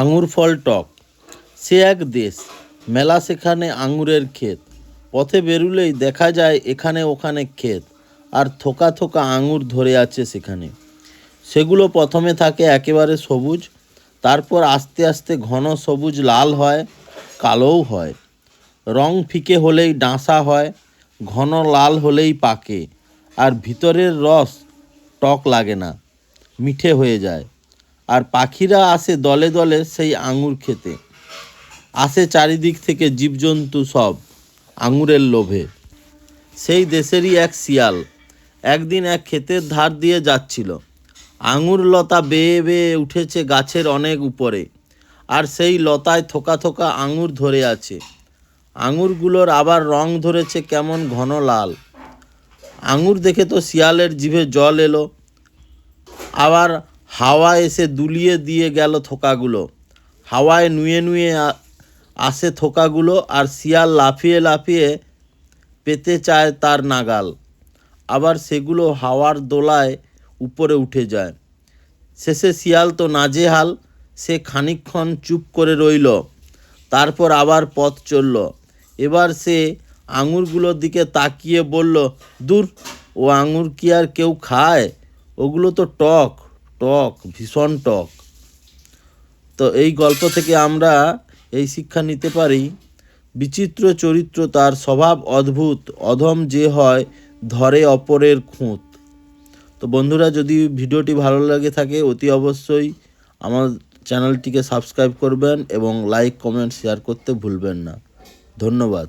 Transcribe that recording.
আঙুর ফল টক। সে এক দেশ, মেলা সেখানে আঙুরের ক্ষেত। পথে বেরুলেই দেখা যায় এখানে ওখানে ক্ষেত, আর থোকা থোকা আঙুর ধরে আছে সেখানে। সেগুলো প্রথমে থাকে একেবারে সবুজ, তারপর আস্তে আস্তে ঘন সবুজ লাল হয়, কালোও হয়। রং ফিকে হলেই ডাঁসা হয়, ঘন লাল হলেই পাকে, আর ভিতরের রস টক লাগে না, মিঠে হয়ে যায়। আর পাখিরা আসে দলে দলে সেই আঙুর খেতে। আসে চারিদিক থেকে জীবজন্তু সব আঙুরের লোভে। সেই দেশেরই এক শিয়াল একদিন এক ক্ষেতের ধার দিয়ে যাচ্ছিল। আঙুর লতা বেয়ে বেয়ে উঠেছে গাছের অনেক উপরে আর সেই লতায় থোকা থোকা আঙুর ধরে আছে। আঙুরগুলোর আবার রং ধরেছে কেমন ঘন লাল। আঙুর দেখে তো শিয়ালের জিভে জল এলো। আবার হাওয়া এসে দুলিয়ে দিয়ে গেল থোকাগুলো। হাওয়ায় নুয়ে নুয়ে আসে থোকাগুলো আর শিয়াল লাফিয়ে লাফিয়ে পেতে চায় তার নাগাল। আবার সেগুলো হাওয়ার দোলায় উপরে উঠে যায়। শেষে শিয়াল তো নাজেহাল, সে খানিকক্ষণ চুপ করে রইল, তারপর আবার পথ চলল। এবার সে আঙুরগুলোর দিকে তাকিয়ে বলল, দূর, ও আঙুর কি আর কেউ খায়? ওগুলো তো টক। টক, ভীষণ টক। তো এই গল্প থেকে আমরা এই শিক্ষা নিতে পারি, বিচিত্র চরিত্র তার স্বভাব অদ্ভুত, অধম যে হয় ধরে অপরের খুঁত। তো বন্ধুরা, যদি ভিডিওটি ভালো লাগে থাকে, অতি অবশ্যই আমার চ্যানেলটিকে সাবস্ক্রাইব করবেন এবং লাইক, কমেন্ট, শেয়ার করতে ভুলবেন না। ধন্যবাদ।